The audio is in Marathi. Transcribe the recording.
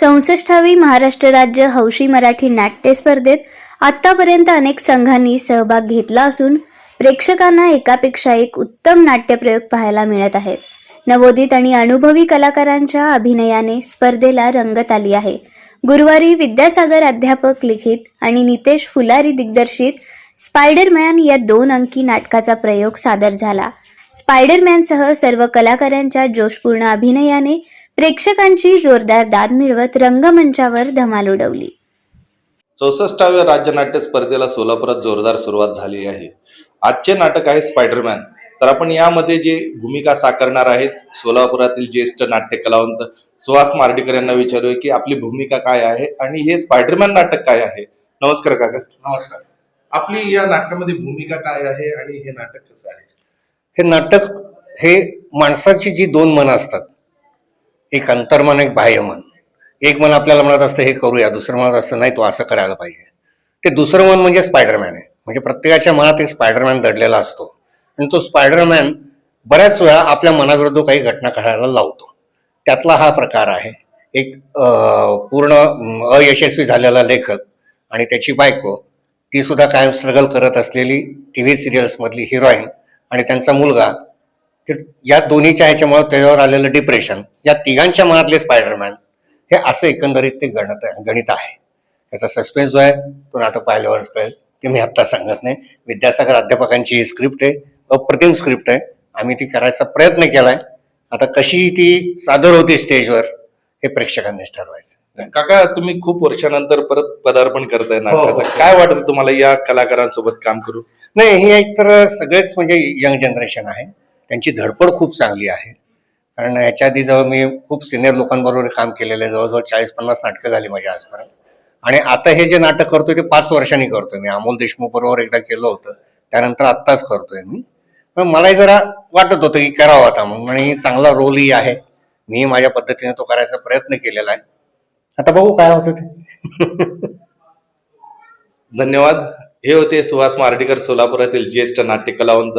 चौसष्टावी महाराष्ट्र राज्य हौशी मराठी नाट्य स्पर्धेत आतापर्यंत अनेक संघांनी सहभाग घेतला असून प्रेक्षकांना एकापेक्षा एक उत्तम नाट्यप्रयोग पाहायला मिळत आहेत. नवोदित आणि अनुभवी कलाकारांच्या अभिनयाने स्पर्धेला रंगत आली आहे. गुरुवारी विद्यासागर अध्यापक लिखित आणि नितेश फुलारी दिग्दर्शित स्पायडरमॅन या दोन अंकी नाटकाचा प्रयोग सादर झाला. स्पायडरमॅनसह सर्व कलाकारांच्या जोशपूर्ण अभिनयाने प्रेक्षकांची जोरदार दाद मिळवत रंगमंचावर धमाल उडवली. चौसष्टाव्या राज्य नाट्य स्पर्धेला सोलापुरात जोरदार सुरुवात झाली आहे. आजचे नाटक आहे स्पायडरमॅन तर आपण यामध्ये जे भूमिका साकारणार आहेत सोलापुरातील ज्येष्ठ नाट्य कलावंत सुहास मार्डीकर यांना विचारूया की आपली भूमिका काय आहे आणि हे स्पायडरमॅन नाटक काय आहे? नमस्कार काका. नमस्कार. आपली या नाटकामध्ये भूमिका काय आहे आणि हे नाटक कसं आहे? हे नाटक हे माणसाची जी दोन मन असतात एक अंतर्मन एक बाह्यमन एक मन आपल्याला म्हणत असतं हे करूया. दुसरं म्हणत असतं नाही तो असं करायला पाहिजे. ते दुसरं मन म्हणजे स्पायडरमॅन आहे. म्हणजे प्रत्येकाच्या मनात एक स्पायडरमॅन दडलेला असतो. आणि तो स्पायडरमॅन बऱ्याच वेळा आपल्या मनाविरुद्ध काही घटना घडायला लावतो. त्यातला हा प्रकार आहे. एक पूर्ण अयशस्वी झालेला लेखक आणि त्याची बायको ती सुद्धा कायम स्ट्रगल करत असलेली टी व्ही सिरियल्समधली हिरोईन आणि त्यांचा मुलगा ते या दोन्हीच्या ह्याच्यामुळे त्याच्यावर आलेलं डिप्रेशन या तिघांच्या मनातले स्पायडरमॅन हे असं एकंदरीत ते गणित गणित आहे. त्याचा सस्पेन्स जो आहे तो नाटक पाहिल्यावरच कळेल. ते मी आत्ता सांगत नाही. विद्यासागर अध्यापकांची ही स्क्रिप्ट आहे अप्रतिम स्क्रिप्ट आहे. आम्ही ती करायचा प्रयत्न केलाय. आता कशी ती सादर होती स्टेजवर हे प्रेक्षकांनीच ठरवायचं. काका तुम्ही खूप वर्षानंतर परत पदार्पण करताय हो. नाटकाचं. काय वाटतं तुम्हाला या कलाकारांसोबत काम करू नाही ही एक तर सगळेच म्हणजे यंग जनरेशन आहे. त्यांची धडपड खूप चांगली आहे. कारण ह्याच्या आधी जेव्हा मी खूप सिनियर लोकांबरोबर काम केलेलं आहे जवळजवळ चाळीस पन्नास नाटकं झाली माझ्या आजपर्यंत. आणि आता हे जे नाटक करतोय ते पाच वर्षांनी करतोय मी. अमोल देशमुख बरोबर एकदा केलं होतं त्यानंतर आत्ताच करतोय मी. पण मलाही जरा वाटत होतं की करावं आता म्हणून. आणि चांगला रोलही आहे. मी माझ्या पद्धतीने तो करायचा प्रयत्न केलेला आहे. आता बघू काय होतं ते. धन्यवाद. हे होते सुहास मार्डीकर सोलापुरातील ज्येष्ठ नाट्य कलावंत